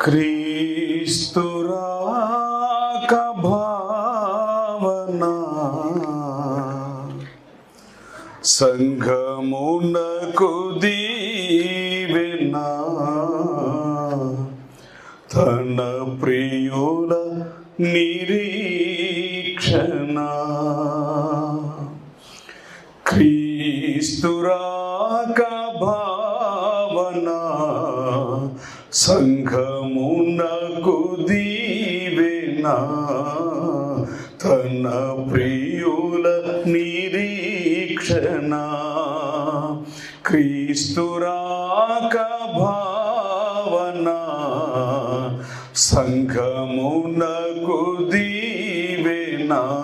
క్రీస్తురాక భావన. సంఘమునకు దీవెన. తన ప్రియుల నిరీక్షణ. క్రీస్తురాక భావనా. సంఘమునకు దీవెన? తన ప్రియుల నిరీక్షణ. క్రీస్తురాక భావన. సంఘమునకు దీవెన?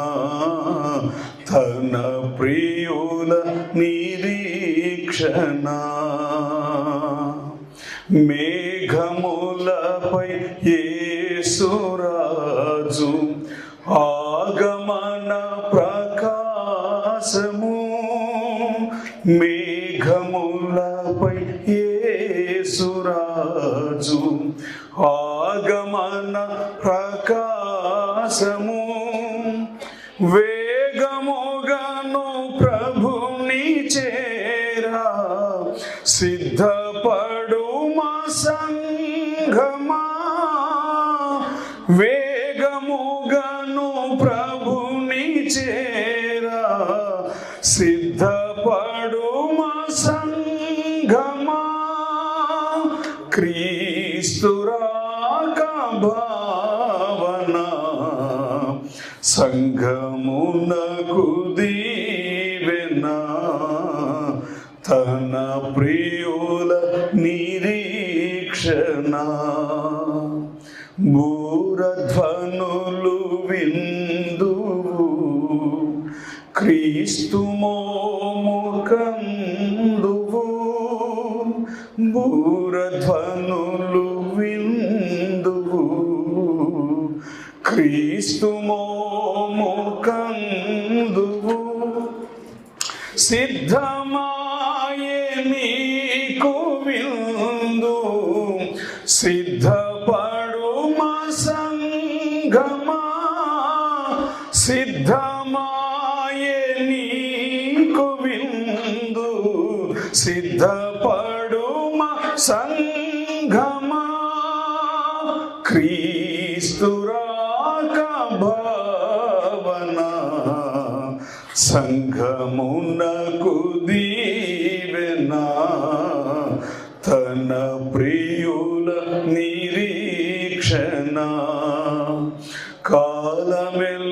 తన ప్రియుల నిరీక్షణ. మేఘములపై యేసురాజు ఆగమన ప్రకాశము మేఘములపై యేసురాజు ఆగమన ప్రకాశము. వేగముగాను ప్రభుని చేరా సిద్ధ సంఘమా వేగముగను ప్రభుని చేరా సిద్ధపడు మా సంఘమా క్రీస్తురాక భావన సంఘమునకు దీవెన తన ప్రియ బూరధ్వనులు విందువు. క్రీస్తు మోముఖందువు బూరధ్వనులు విందువు. క్రీస్తు మోముఖందువు సిద్ధమా సిద్ధమాయే నీకు విందు సిద్ధపడుమ సంఘమా. క్రీస్తురాక భావన. సంఘమునకు దీవెన. తన ప్రియుల నిరీక్షణ. కాలమెల్ల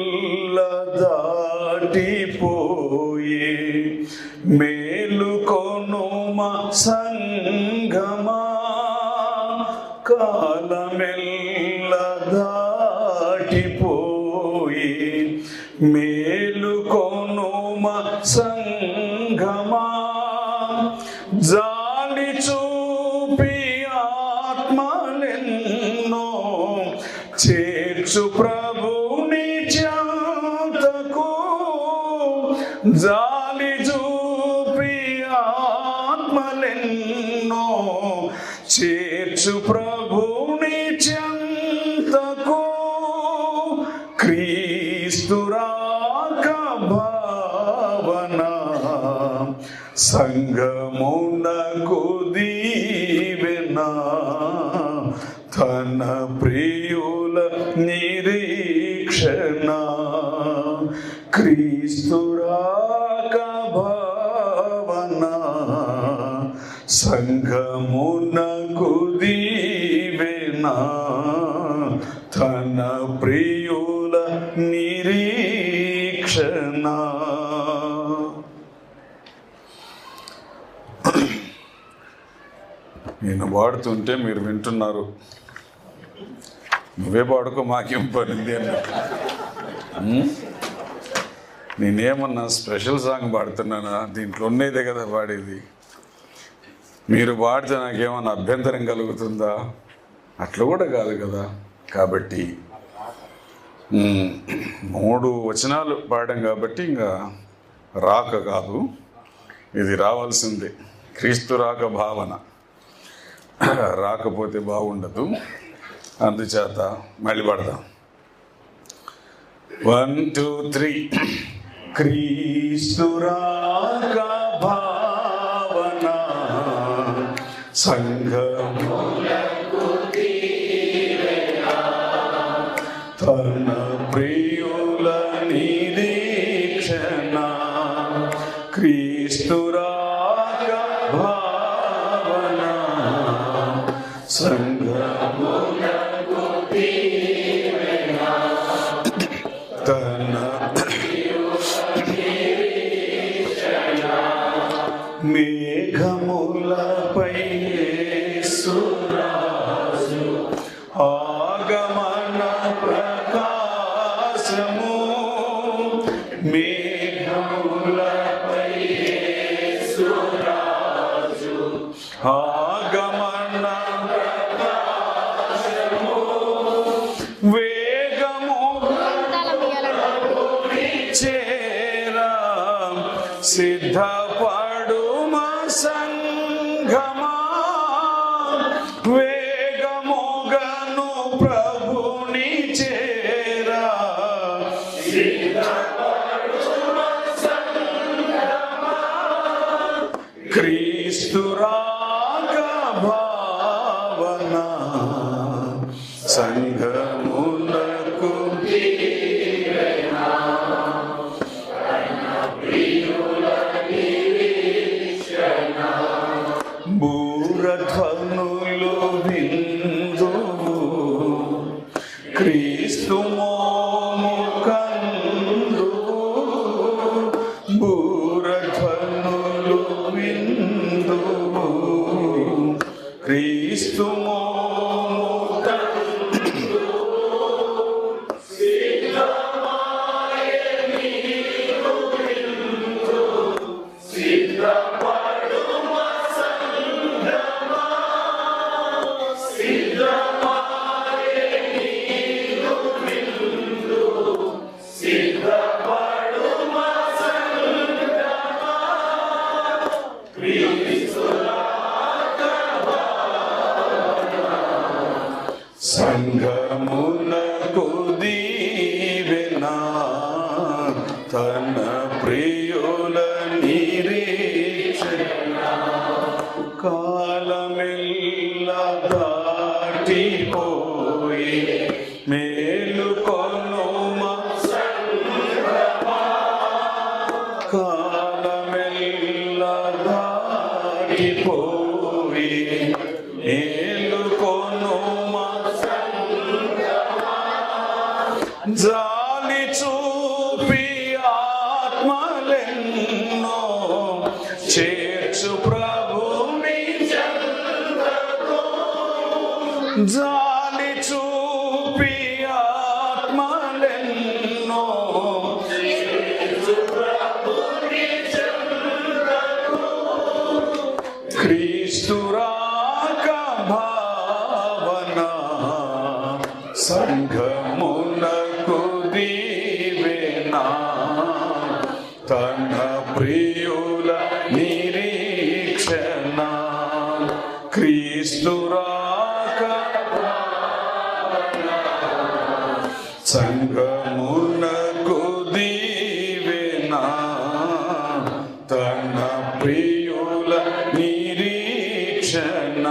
సంగమా కాలమెల్ల దాటిపోయి మేలుకొను మా సంగమా జాలి చూపి ఆత్మలెన్నో చేర్చు ప్రభుని సంగమునకు దీవెన. తన ప్రియుల నిరీక్షణ. క్రీస్తురాక భావన. సంగమునకు దీవెన. తన ప్రియుల నిరీక్షణ. నేను వాడుతుంటే మీరు వింటున్నారు. నువ్వే పాడుకో మాకేం పడింది అని నేనేమన్నా స్పెషల్ సాంగ్ పాడుతున్నానా? దీంట్లో ఉన్నదే కదా పాడేది. మీరు పాడితే నాకేమన్నా అభ్యంతరం కలుగుతుందా? అట్లా కూడా కాదు కదా. కాబట్టి మూడు వచనాలు పాడాం కాబట్టి ఇంకా రాక కాదు. ఇది రావాల్సిందే. క్రీస్తు రాక భావన. రాకపోతే బాగుండదు. అందుచేత మళ్ళీ పడదాం. వన్ టూ త్రీ క్రీస్తురాక భావన సంఘం తన మేఘములపై ఆగమన ప్రకాశము. మేఘములపై సురాజు సిద్ధపడుమ సంఘమా. వేగముగను ప్రభుని చేరా. క్రీస్తురాగ భావన. సంఘ సంఘమునకు దీవెన తన ఆత్మలెన్నో చేర్చు ప్రభుని చెంతకు. జాలి చూపి ఆత్మలెన్నో చేర్చు ప్రభుని చెంతకు. క్రీస్తు రాక భావన సంఘమునకు విష్ణురాక సంగమునకు దీవెనా తన ప్రియుల నిరీక్షణ